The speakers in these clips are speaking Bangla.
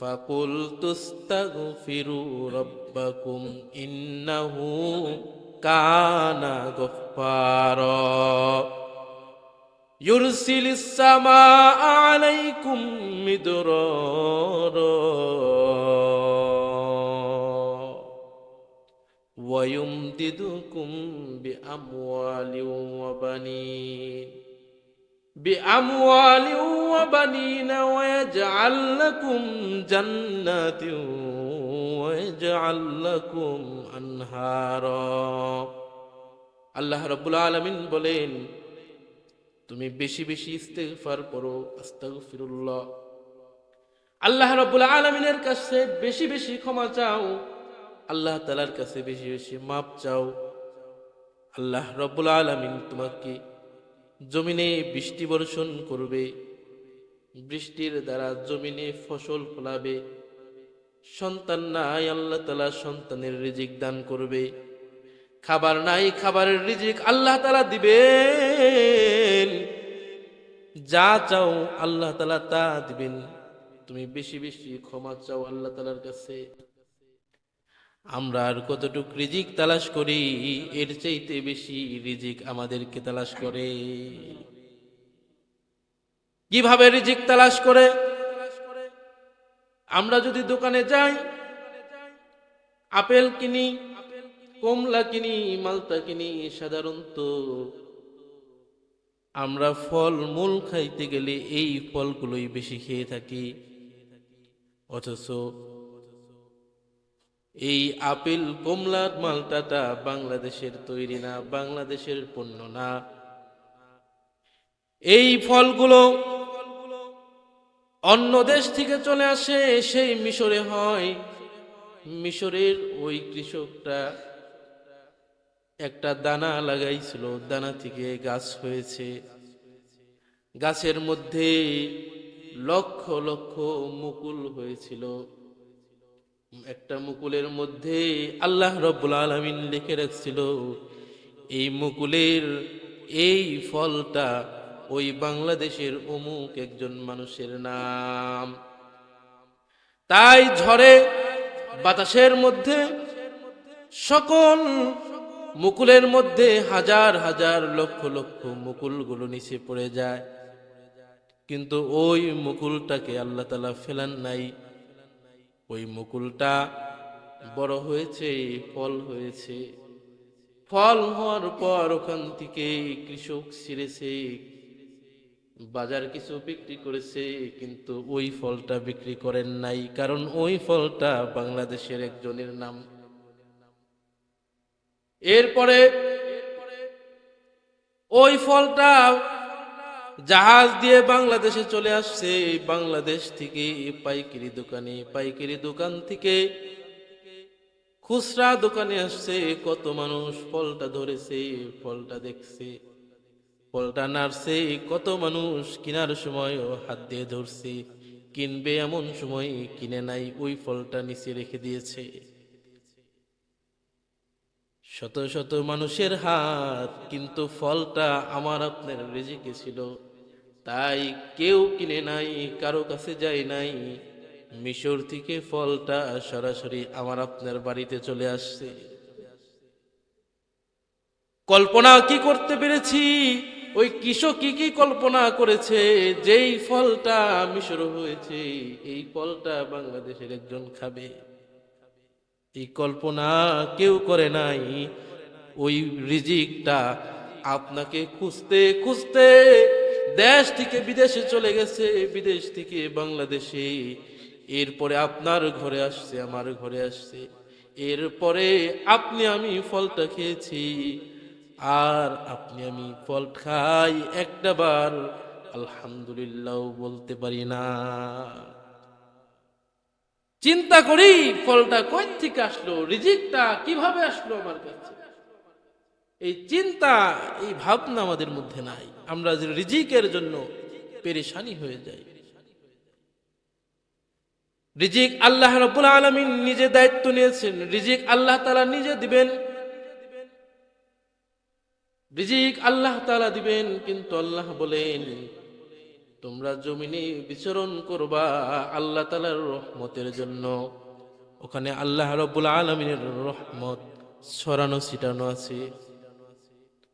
فقلت استغفروا ربكم إنه كان غفارا. يرسل السماء عليكم مدرارا. ويمددكم بأموال وبنين. بأموال وبنين ويجعل لكم جنات ويجعل لكم أنهارا আল্লাহ রব্বুল আলমিন বলেন তুমি বেশি বেশি ইস্তেগফার করো আস্তাগফিরুল্লাহ আল্লাহ রব্বুল আলমিনের কাছে বেশি বেশি ক্ষমা চাও আল্লাহ তালার কাছে বেশি বেশি মাপ চাও আল্লাহ রব্বুল আলমিন তোমাকে জমিনে বৃষ্টি বর্ষণ করবে, বৃষ্টির দ্বারা জমিনে ফসল ফলাবে। সন্তান নাই, আল্লাহ তালা সন্তানের রিজিক দান করবে। খাবার নাই, খাবারের রিজিক আল্লাহ তালা দিবেন। যা চাও আল্লাহ তালা তা দিবেন। তুমি বেশি বেশি ক্ষমা চাও আল্লাহ তালার কাছে। আমরা আর কতটুক রিজিক তালাশ করি, এর চাইতে বেশি রিজিক আমাদেরকে তালাশ করে। কীভাবে রিজিক তালাশ করে? আমরা যদি দোকানে যাই, আপেল কিনি, কমলা কিনি মালটা কিনি, সাধারণত আমরা ফল মূল খাইতে গেলে এই ফলগুলোই বেশি খেয়ে থাকি। অথচ এই আপেল কমলার মালটাটা বাংলাদেশের তৈরি না, বাংলাদেশের পণ্য না। এই ফলগুলো অন্য দেশ থেকে চলে আসে, সেই মিশরে হয়। মিশরের ওই কৃষকটা একটা দানা লাগাইছিল, দানা থেকে গাছ হয়েছে। গাছের মধ্যে লক্ষ লক্ষ মুকুল হয়েছিল। একটা মুকুলের মধ্যে আল্লাহ রব্বুল আলমিন লিখে রাখছিল, এই মুকুলের এই ফলটা ওই বাংলাদেশের অমুক একজন মানুষের নাম। তাই ঝড়ে, বাতাসের মধ্যে, সকল মুকুলের মধ্যে হাজার হাজার লক্ষ লক্ষ মুকুলগুলো নিচে পড়ে যায়। কিন্তু ওই মুকুলটাকে আল্লাহ তালা ফেলান নাই। ওই মুকুলটা বড় হয়েছে, ফল হয়েছে। ফল হওয়ার পর ওখান থেকে কৃষক ছিঁড়েছে, বাজার কিছু বিক্রি করেছে, কিন্তু ওই ফলটা বিক্রি করেন নাই, কারণ ওই ফলটা বাংলাদেশের একজনের নাম। এরপরে ওই ফলটা জাহাজ দিয়ে বাংলাদেশে চলে আসছে। বাংলাদেশ থেকে পাইকারি দোকানে, পাইকারি দোকান থেকে খুচরা দোকানে আসছে। কত মানুষ ফলটা ধরেছে, ফলটা দেখছে, ফলটা নাড়ছে। কত মানুষ কেনার সময়ও হাত দিয়ে ধরছে। কিনবে এমন সময় কিনে নাই, ওই ফলটা নিচে রেখে দিয়েছে। শত শত মানুষের হাত, কিন্তু ফলটা আমার আপনার রেজেকে ছিল। তাই কেউ কিনে নাই, কারও কাছে যায় নাই। মিশর থেকে ফলটা সরাসরি আমার আপনার বাড়িতে চলে আসছে। কল্পনা কি করতে পেরেছি? ওই কৃষক কি কি কল্পনা করেছে? যেই ফলটা মিশর হয়েছে, এই ফলটা বাংলাদেশের একজন খাবে। এই কল্পনা কেউ করে নাই। ওই রিজিকটা আপনাকে খুঁজতে খুঁজতে দেশ থেকে বিদেশে চলে গেছে, বিদেশ থেকে বাংলাদেশে। এরপরে আপনার ঘরে আসছে, আমার ঘরে আসছে। এরপরে আপনি আমি ফলটা খেয়েছি, আর আপনি আমি ফল খাই একটা বার। আলহামদুলিল্লাহ বলতে পারি না। চিন্তা করি ফলটা কই থেকে আসলো, রিজিকটা কীভাবে আসলো আমার কাছে? এই চিন্তা, এই ভাবনা আমাদের মধ্যে নাই। আমরা যে রিজিকের জন্য পেরেশানি হয়ে যাই। রিজিক আল্লাহ রব্বুল আলমিন নিজে দায়িত্ব নিয়েছেন। রিজিক আল্লাহ তালা নিজে দিবেন। রিজিক আল্লাহ তালা দিবেন, কিন্তু আল্লাহ বলেন, তোমরা জমিনে বিচরণ করবা আল্লাহ তালার রহমতের জন্য। ওখানে আল্লাহ রব্বুল আলমিনের রহমত ছড়ানো ছিটানো আছে।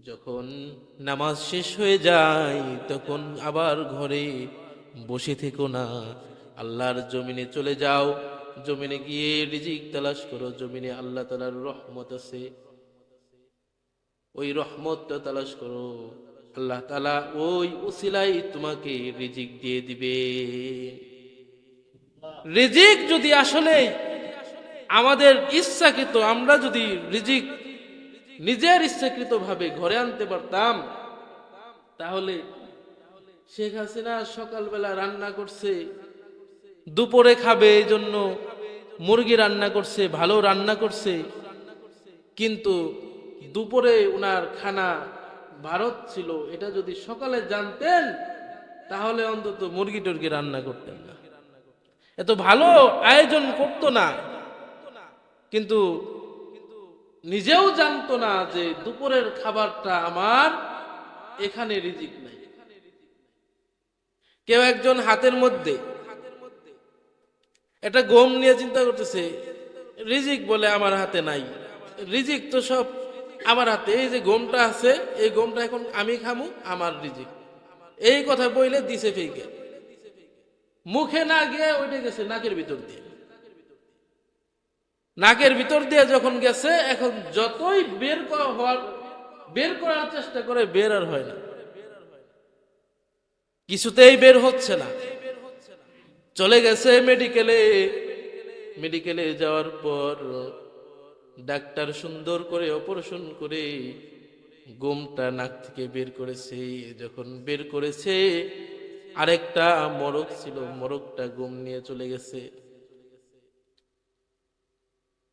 যখন নামাজ শেষ হয়ে যায়, তখন আবার ঘরে বসে থেকো না। আল্লাহর জমিনে চলে যাও, জমিনে গিয়ে রিজিক তালাশ করো। জমিনে আল্লাহ তালার রহমত আছে। ওই রহমতটা তালাশ করো। আল্লাহ তালা ওই উসিলাই তোমাকে রিজিক দিয়ে দিবে। রিজিক যদি আসলে আমাদের ইচ্ছাকৃত আমরা যদি রিজিক নিজের ইচ্ছাকৃত ভাবে ঘরে আনতে পারতাম, তাহলে শেখ হাসিনা সকালবেলা রান্না করছে, দুপুরে খাবে এই জন্য মুরগি রান্না করছে, ভালো রান্না করছে, কিন্তু দুপুরে উনার খানা ভারত ছিল, এটা যদি সকালে জানতেন, তাহলে অন্তত মুরগি টুরগি রান্না করতেন না। এত ভালো আয়োজন করতো না, কিন্তু নিজেও জানতো না যে দুপুরের খাবারটা আমার এখানে রিজিক নাই। কেউ একজন হাতের মধ্যে এটা গম নিয়ে চিন্তা করতেছে, রিজিক বলে আমার হাতে নাই। রিজিক তো সব আমার হাতে। এই যে গমটা আছে, এই গমটা এখন আমি খামু, আমার রিজিক। এই কথা বইলে দিছে ফেকে মুখে না গিয়ে ওইটা গেছে নাকের ভিতর দিয়ে। নাকের ভিতর দিয়ে যখন গেছে, এখন যতই বের হওয়ার বের করার চেষ্টা করে বের আর হয় না। কিছুতেই বের হচ্ছে না। চলে গেছে মেডিকেলে। মেডিকেলে যাওয়ার পর ডাক্তার সুন্দর করে অপারেশন করে গোমটা নাক থেকে বের করেছে। যখন বের করেছে, আরেকটা মরক ছিল, মরকটা গোম নিয়ে চলে গেছে।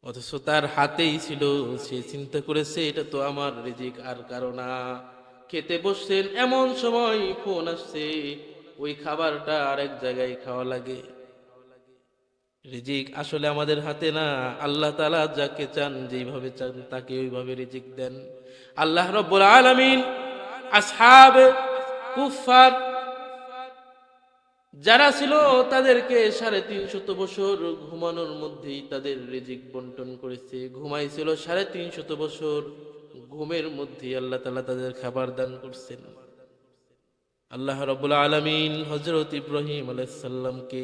অথচ তার হাতেই ছিল, সে চিন্তা করেছে, এটা তো আমার রিজিক, আর কারণা খেতে বসছেন এমন সময় ফোন আসছে, ওই খাবারটা আরেক জায়গায় খাওয়া লাগে। রিজিক আসলে আমাদের হাতে না। আল্লাহ তালা যাকে চান, যেইভাবে চান, তাকে ওইভাবে রিজিক দেন। আল্লাহ রব্বুল আলমিন, আসহাব কুফার যারা ছিল তাদেরকে সাড়ে তিনশত বছর ঘুমানোর মধ্যেই তাদের রিজিক বন্টন করেছে। ঘুমাইছিল সাড়ে তিনশত বছর, ঘুমের মধ্যেই আল্লাহ তালা তাদের খাবার দান করছেন। আল্লাহ রবুল আলমিন হজরত ইব্রাহিম আলাইসাল্লামকে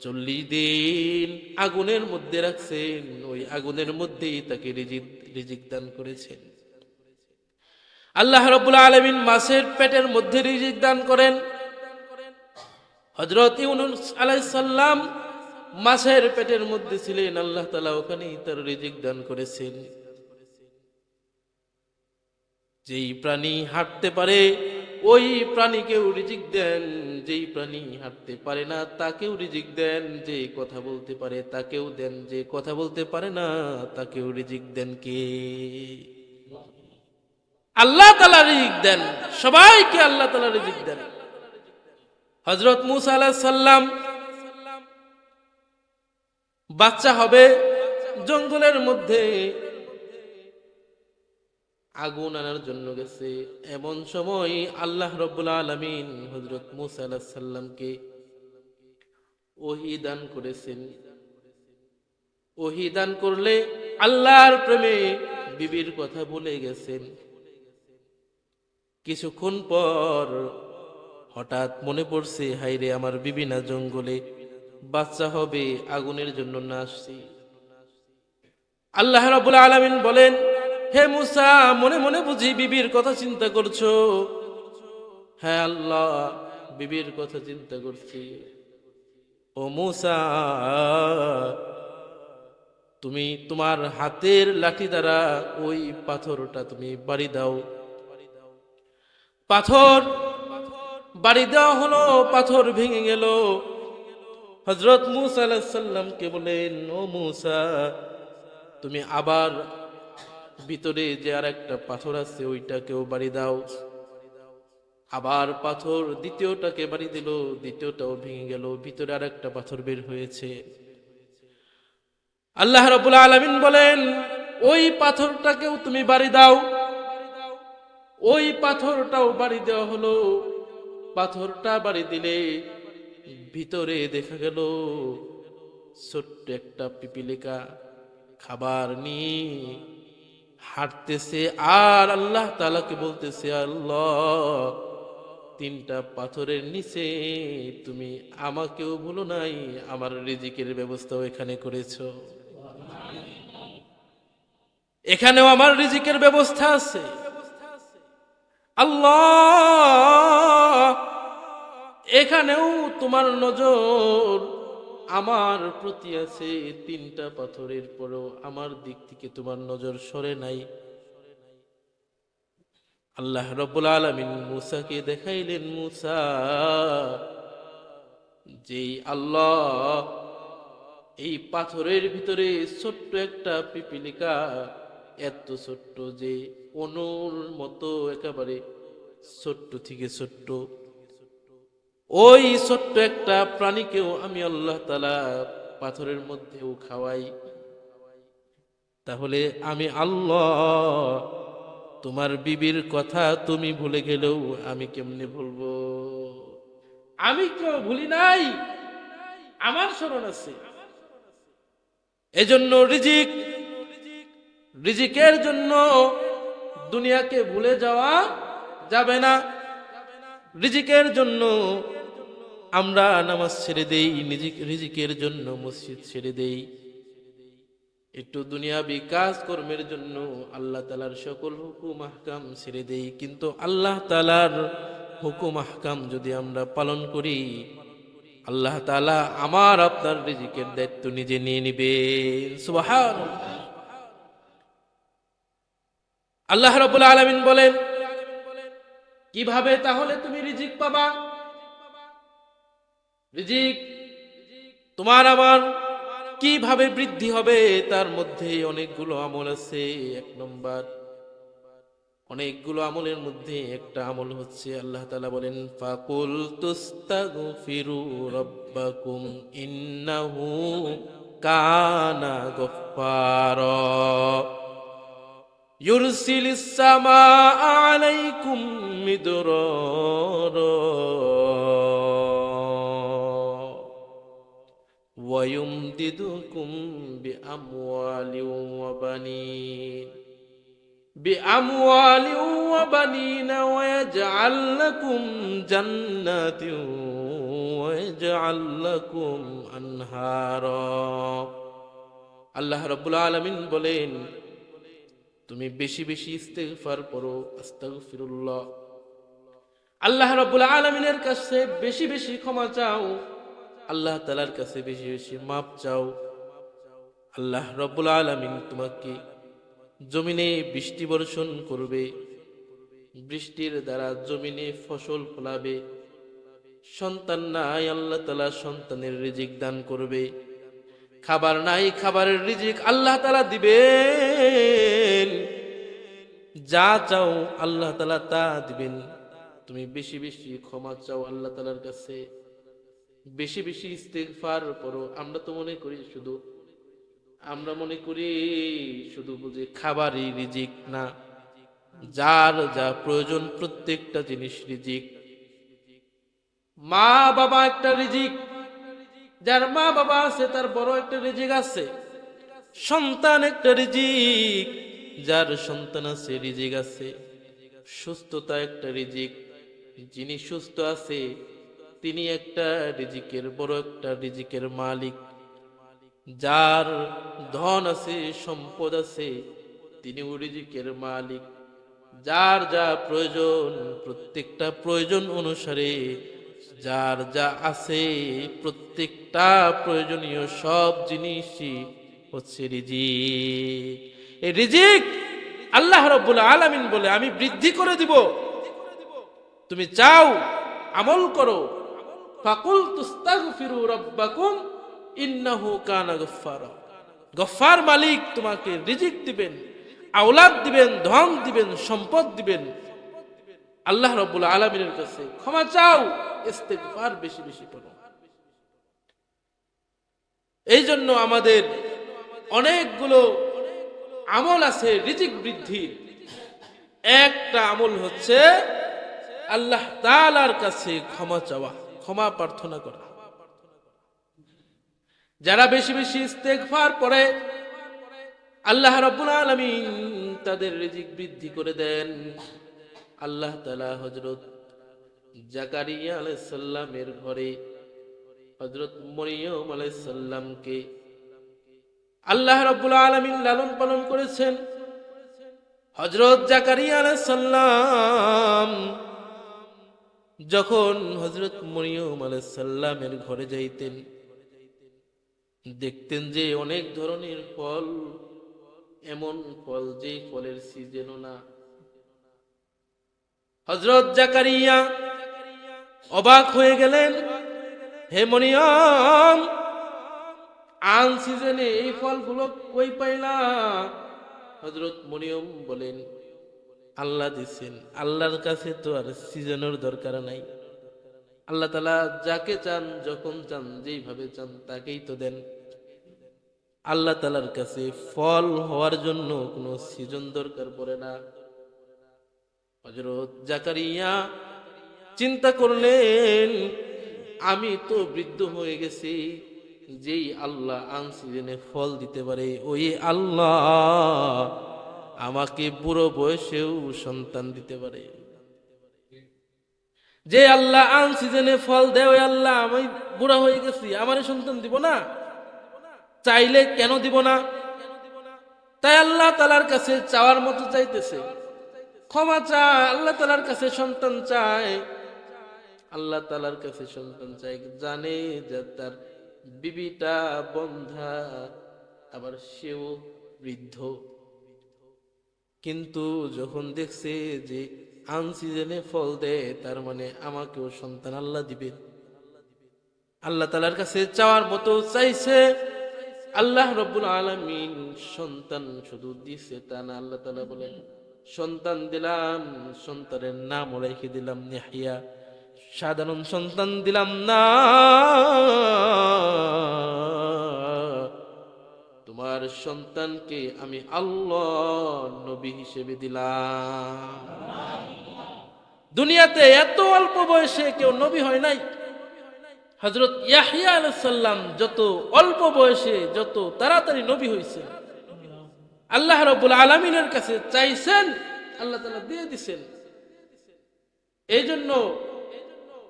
চল্লিশ দিন আগুনের মধ্যে রাখছেন। ওই আগুনের মধ্যেই তাকে রিজিক রিজিক দান করেছেন। আল্লাহ রবুল আলমিন মাছের পেটের মধ্যে রিজিক দান করেন। হজরত আলাইসাল্লাম মাছের পেটের মধ্যে ছিলেন, আল্লাহ তালা ওখানেই তার রিজিক দান করেছেন। যেই প্রাণী হাঁটতে পারে, ওই প্রাণীকেও রিজিক দেন। যেই প্রাণী হাঁটতে পারে না, তাকেও রিজিক দেন। যে কথা বলতে পারে, তাকেও দেন। যে কথা বলতে পারে না, তাকেও রিজিক দেন কে? আল্লাহ তালা রিজিক দেন। সবাইকে আল্লাহ তালা রিজিক দেন। হজরত মুসা সাল্লাম বাচ্চা হবে জঙ্গলের মধ্যে। আগুন আনার জন্য গেছে। এমন সময় আল্লাহ রব্বুল আলমিন হজরত মুসা সাল্লামকে ওহি দান করেছেন। ওহি দান করলে আল্লাহর প্রেমে বিবির কথা বলে গেছেন। কিছুক্ষণ পর হঠাৎ মনে পড়ছে হাইরে আমার বিবিনা জঙ্গলে বাচ্চা হবে, আগুনের জন্য না আসছি। আল্লাহ রাবুল আলমিন বলেন, হে মুসা, মনে মনে বুঝি বিবির কথা চিন্তা করছ? হ্যাঁ আল্লাহ, বিবির কথা চিন্তা করছি। ও মুসা, তুমি তোমার হাতের লাঠি দ্বারা ওই পাথরটা তুমি বাড়ি দাও। পাথর বাড়ি দেওয়া হলো, পাথর ভেঙে গেল। হজরত মুসা আলাহিসাল্লামকে বলেন ও মুসা, তুমি আবার ভিতরে যে আর একটা পাথর আছে, ওইটাকেও বাড়ি দাও। আবার পাথর দ্বিতীয়টাকে বাড়ি দিল, দ্বিতীয়টাও ভেঙে গেল, ভিতরে আর একটা পাথর বের হয়েছে। আল্লাহ রবুল আলমিন বলেন, ওই পাথরটাকেও তুমি বাড়ি দাও। ওই পাথরটাও বাড়ি দেওয়া হলো। পাথরটা বাড়ি দিলে ভিতরে দেখা গেল ছোট্ট একটা পিপিলিকা খাবার নিয়ে হাঁটতেছে। আর আল্লাহ তালাকে বলতেছে, আল্লাহ, তিনটা পাথরের নিচে তুমি আমাকেও ভুলো নাই, আমার রিজিকের ব্যবস্থাও এখানে করেছ। এখানেও আমার রিজিকের ব্যবস্থা আছে। আল্লাহ এখানেও তোমার নজর আমার প্রতি আছে। তিনটা পাথরের পরেও আমার দিক থেকে তোমার নজর সরে নাই। আল্লাহ রব্বুল আলমিন মুসাকে দেখাইলেন, মুসা, যেই আল্লাহ এই পাথরের ভিতরে ছোট্ট একটা পিপিলিকা, এত ছোট্ট যে অনুর মতো একেবারে ছোট্ট থেকে ছোট্ট। ওই ছোট্ট একটা প্রাণীকেও আমি আল্লাহ তালা পাথরের মধ্যেও খাওয়াই। তাহলে আমি আল্লাহ, তোমার বিবির কথা তুমি ভুলে গেলেও আমি কেমনে ভুলবো? আমি কেউ ভুলি নাই। আমার স্মরণ আছে। এজন্য রিজিক, রিজিকের জন্য দুনিয়াকে ভুলে যাওয়া যাবে না। রিজিকের জন্য আমরা নামাজ ছেড়ে দেই রিজিকের জন্য মসজিদ ছেড়ে দেই। একটু দুনিয়াবি কাজ কর্মের জন্য আল্লাহ তালার সকল হুকুম, আহকাম ছেড়ে দেই। কিন্তু আল্লাহ তালার হুকুম, আহকাম যদি আমরা পালন করি, আল্লাহ তালা আমার আপনার রিজিকের দায়িত্ব নিজে নিয়ে নিবে। সুবহান আল্লাহ রবুল আলমিন বলেন কীভাবে তাহলে তুমি রিজিক পাবা? রিজিক, তোমার আমার কীভাবে বৃদ্ধি হবে? তার মধ্যে অনেকগুলো আমল আছে, এক নম্বর। অনেকগুলো আমলের মধ্যে একটা আমল হচ্ছে, আল্লাহ তালা বলেন, ফাকুল তুস্তাগফিরু রব্বাকুম ইন্নাহু কানা গফফারা। يرسل السماء عليكم مدرارا ويمددكم بأموال وبنين بأموال وبنين ويجعل لكم جنات ويجعل لكم أنهارا আল্লাহ রব্বুল আলমিন বলেন তুমি বেশি বেশি ইস্তেগফার পড়ো আস্তাগফিরুল্লাহ। আল্লাহ রব্বুল আলমিনের কাছে বেশি বেশি ক্ষমা চাও, আল্লাহ তালার কাছে বেশি বেশি মাপ চাও। আল্লাহ রব্বুল আলমিন তোমাকে জমিনে বৃষ্টি বর্ষণ করবে, বৃষ্টির দ্বারা জমিনে ফসল ফলাবে, সন্তান নাই আল্লাহ তালা সন্তানের রিজিক দান করবে। খাবার নাই, খাবারের রিজিক আল্লাহ তালা দিবেন। যা চাও আল্লাহ তালা তা দিবেন। তুমি বেশি বেশি ক্ষমা চাও আল্লাহ তালার কাছে। বেশি বেশি ইস্তেগফার করো। আমরা তো মনে করি শুধু, আমরা মনে করি শুধু বুঝি খাবারই রিজিক না। যার যা প্রয়োজন প্রত্যেকটা জিনিস রিজিক। মা বাবা একটা রিজিক। যার মা বাবা আছে, তার বড় একটা রিজিক আছে। সন্তান একটা রিজিক, যার সন্তান আছে, রিজিক আছে। সুস্থতা একটা রিজিক, যিনি সুস্থ আছে, তিনি একটা রিজিকের, বড় একটা রিজিকের মালিক। যার ধন আছে, সম্পদ আছে, তিনি রিজিকের মালিক। যার যা প্রয়োজন, প্রত্যেকটা প্রয়োজন অনুসারে যার যা আছে প্রত্যেকটা প্রয়োজনীয় সব জিনিসই হচ্ছে রিজিক। এই রিজিক আল্লাহ রব্বুল আলামিন বলে, আমি বৃদ্ধি করে দিব। তুমি চাও, আমল করো। ফাকুল তুস্তাগফিরু রাব্বাকুম, ইন্নাহু কানা গফফারা। গফফার মালিক তোমাকে রিজিক দিবেন, আওলাদ দিবেন, ধন দিবেন, সম্পদ দিবেন। আল্লাহ রব্বুল আলমিনের কাছে ক্ষমা চাও। ইস্তেগফার বেশি বেশি করো। এই জন্য আমাদের অনেকগুলো আমল আছে, রিজিক বৃদ্ধির একটা আমল হচ্ছে আল্লাহ তাআলার কাছে ক্ষমা চাওয়া, ক্ষমা প্রার্থনা করা। যারা বেশি বেশি ইস্তেগফার পড়ে আল্লাহ রাব্বুল আলামিন তাদের রিজিক বৃদ্ধি করে দেন। আল্লাহ তালা হযরত জাকারিয়া আলাইহিস সালামের ঘরে হজরত মরিয়ম আলাইহিস সালামকে আল্লাহ রাব্বুল আলামিন লালন পালন করেছেন। হযরত জাকারিয়া আলাইহিস সালাম যখন হযরত মরিয়ম আলাইহিস সালামের ঘরে যাইতেন, দেখতেন যে অনেক ধরনের ফল, এমন ফল যে ফলের সিজনও না হজরত জাকারিয়া অবাক হয়ে গেলেন, হে মনিয়ম আন সিজনে এই ফলগুলো কই পাইলা? হজরত মনিয়ম বলেন, আল্লাহ দিছেন, আল্লাহর কাছে তো আর সিজনের দরকার নাই। আল্লাহ তালা যাকে চান, যখন চান, যেইভাবে চান, তাকেই তো দেন। আল্লাহ তালার কাছে ফল হওয়ার জন্য কোনো সিজন দরকার পড়ে না। হজরত জাকারিয়া চিন্তা করলেন, আমি তো বৃদ্ধ হয়ে গেছি, যেই আল্লাহ আন সিজনে ফল দিতে পারে, ওই আল্লাহ আমাকে বুড়ো বয়সেও সন্তান দিতে পারে। যে আল্লাহ আন সিজনে ফল দেয়, ওই আল্লাহ আমি বুড়া হয়ে গেছি, আমার সন্তান দিব না? চাইলে কেন দিব না? তাই আল্লাহ তালার কাছে চাওয়ার মতো চাইতেছে। ক্ষমা চায়, আল্লাহ তালার কাছে সন্তান চায়। আল্লাহ তালার কাছে সন্তান চায়, জানে যে তার বিবিটা বন্ধা, আবার সেও বৃদ্ধ। কিন্তু যখন দেখছে যে আন সিজনে ফল দেয়, তার মানে আমাকেও সন্তান আল্লাহ দিবে। আল্লাহ তালার কাছে চাওয়ার মতো চাইছে। আল্লাহ রব্বুল আলমিন সন্তান শুধু দিছে তা না, আল্লাহ তালা বলেন সন্তান দিলাম, সন্তানের নাম রেখে দিলাম নেহিয়া। সাধারণ সন্তান দিলাম না। তোমার সন্তানকে আমি আল্লাহ নবী হিসেবে দিলাম। দুনিয়াতে এত অল্প বয়সে কেউ নবী হয় নাই। হজরত ইয়াহিয়া আলাইসাল্লাম যত অল্প বয়সে যত তাড়াতাড়ি নবী হয়েছে আল্লাহ রব্বুল আলমিনের কাছে চাইছেন, আল্লাহ তালা দিয়ে দিছেন। এই জন্য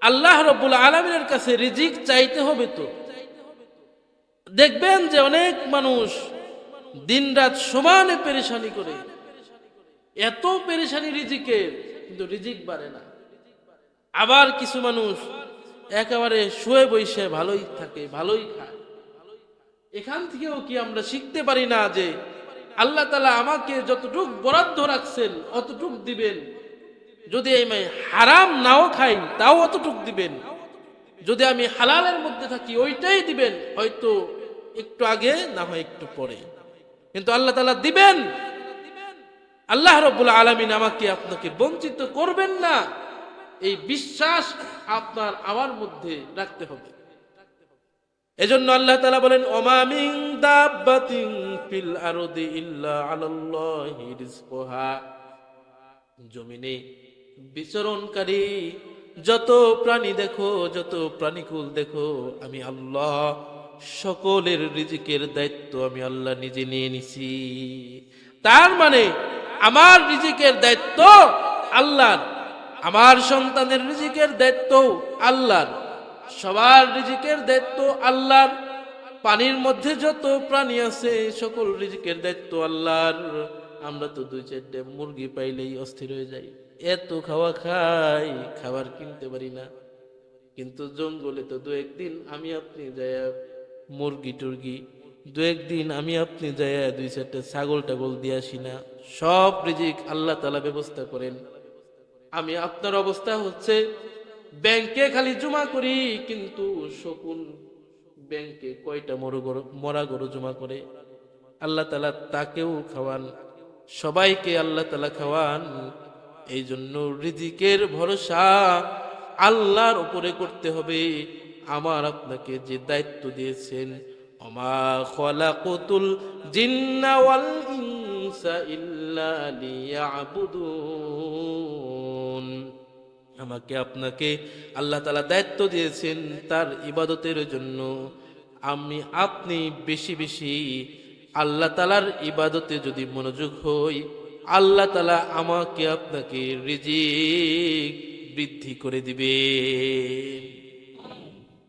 আল্লাহ রব্বুল আলমিনের কাছে রিজিক চাইতে হবে তো। দেখবেন যে অনেক মানুষ দিনরাত সমানে পেরেশানি করে। এত পেরেশানি রিজিকে, কিন্তু রিজিক বাড়ে না। আবার কিছু মানুষ একেবারে শুয়ে বসে ভালোই থাকে, ভালোই খায়। এখান থেকেও কি আমরা শিখতে পারি না যে আল্লাহ তালা আমাকে যতটুক বরাদ্দ রাখছেন, অতটুক দিবেন। যদি আমি হারাম নাও খাই তাও অতটুক দিবেন। যদি আমি হালালের মধ্যে থাকি, ওইটাই দিবেন, হয়তো একটু আগে, না হয় একটু পরে। কিন্তু আল্লাহ তালা দিবেন। আল্লাহ রব্বুল আলমিন আমাকে আপনাকে বঞ্চিত করবেন না। এই বিশ্বাস আপনার আমার মধ্যে রাখতে হবে। এজন্য আল্লাহ তালা বলেন ওমামিং দাব্বাতিং ফিল আরদি ইল্লা আলাল্লাহি রিজকুহা। জমিনে বিচরণকারী, যত প্রাণী দেখো, যত প্রাণীকুল দেখো, আমি আল্লাহ, সকলের রিজিকের দায়িত্ব আমি আল্লাহ নিজে নিয়ে নিছি। তার মানে আমার রিজিকের দায়িত্ব আল্লাহর, আমার সন্তানের রিজিকের দায়িত্ব আল্লাহর, সবার রিজিকের দায়িত্ব আল্লাহর। পানির মধ্যে যত প্রাণী আছে, সকল রিজিকের দায়িত্ব আল্লাহর। আমরা তো দুই চারটে মুরগি পাইলেই অস্থির হয়ে যাই। এত খাওয়া খাই, খাবার কিনতে পারি না। কিন্তু জঙ্গলে তো দু একদিন আমি আপনি যাই মুরগি টুরগি, দু একদিন আমি আপনি যাই দুই চারটে ছাগল টাগল দিয়ে আসি না। সব রিজিক আল্লাহ তালা ব্যবস্থা করেন। আমি আপনার অবস্থা হচ্ছে, ব্যাংকে খালি জমা করি, কিন্তু শকুন ব্যাংকে কয়টা মরু গরু, মরা গরু জমা করে, আল্লাহ তালা তাকেও খাওয়ান। সবাইকে আল্লাহ তালা খাওয়ান। এই জন্য রিজিকের ভরসা আল্লাহর উপরে করতে হবে। আমার আপনাকে যে দায়িত্ব দিয়েছেন অমা ইল্লা লিয়াবুদুন। আমাকে আপনাকে আল্লাহ তালা দায়িত্ব দিয়েছেন তার ইবাদতের জন্য। আমি আপনি বেশি বেশি আল্লাহ তালার ইবাদতে যদি মনোযোগ হই, আল্লাহ তালা আমাকে আপনাকে রিজিক বৃদ্ধি করে দিবে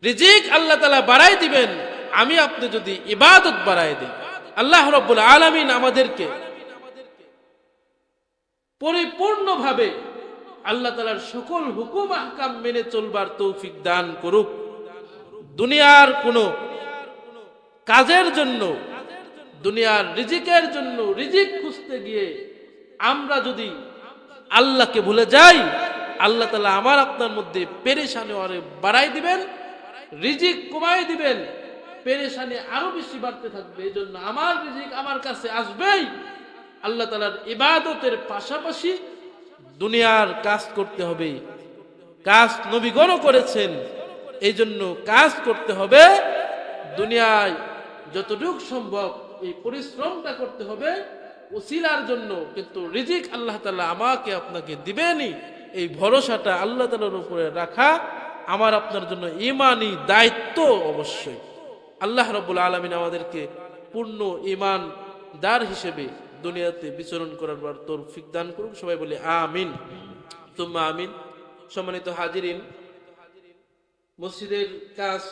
রিজিক আল্লাহ তালা বাড়াই দিবেন। আমি আপনি যদি ইবাদত বাড়াই দিই, আল্লাহ রব্বুল আলমিন আমাদেরকে পরিপূর্ণভাবে আল্লাহ তালার সকল হুকুম আহকাম মেনে চলবার তৌফিক দান করুক। দুনিয়ার কোনো কাজের জন্য, দুনিয়ার রিজিকের জন্য রিজিক খুঁজতে গিয়ে আমরা যদি আল্লাহকে ভুলে যাই, আল্লাহ তালা আমার আপনার মধ্যে পেরেশানি আরে বাড়াই দিবেন, রিজিক কমাই দিবেন, পেরেশানি আরও বেশি বাড়তে থাকবে। এই জন্য আমার রিজিক আমার কাছে আসবেই। আল্লাহ তালার ইবাদতের পাশাপাশি দুনিয়ার কাজ করতে হবে। কাজ নবীগণও করেছেন। এই জন্য কাজ করতে হবে। দুনিয়ায় যতটুকু সম্ভব এই পরিশ্রমটা করতে হবে। উসিলার জন্য কিন্তু রিজিক আল্লাহ তালা আমাকে আপনাকে দিবেনই। এই ভরসাটা আল্লাহ তালার উপরে রাখা আমার আপনার জন্য ইমানই দায়িত্ব অবশ্যই। আল্লাহ রব্বুল আলমিন আমাদেরকে পূর্ণ ইমান দার হিসেবে দুনিয়াতে বিচরণ করার পর তোর দান করুক, সবাই বলে আমিন। তুম্মা আমিন। সম্মানিত হাজিরিন, মসজিদের কাজ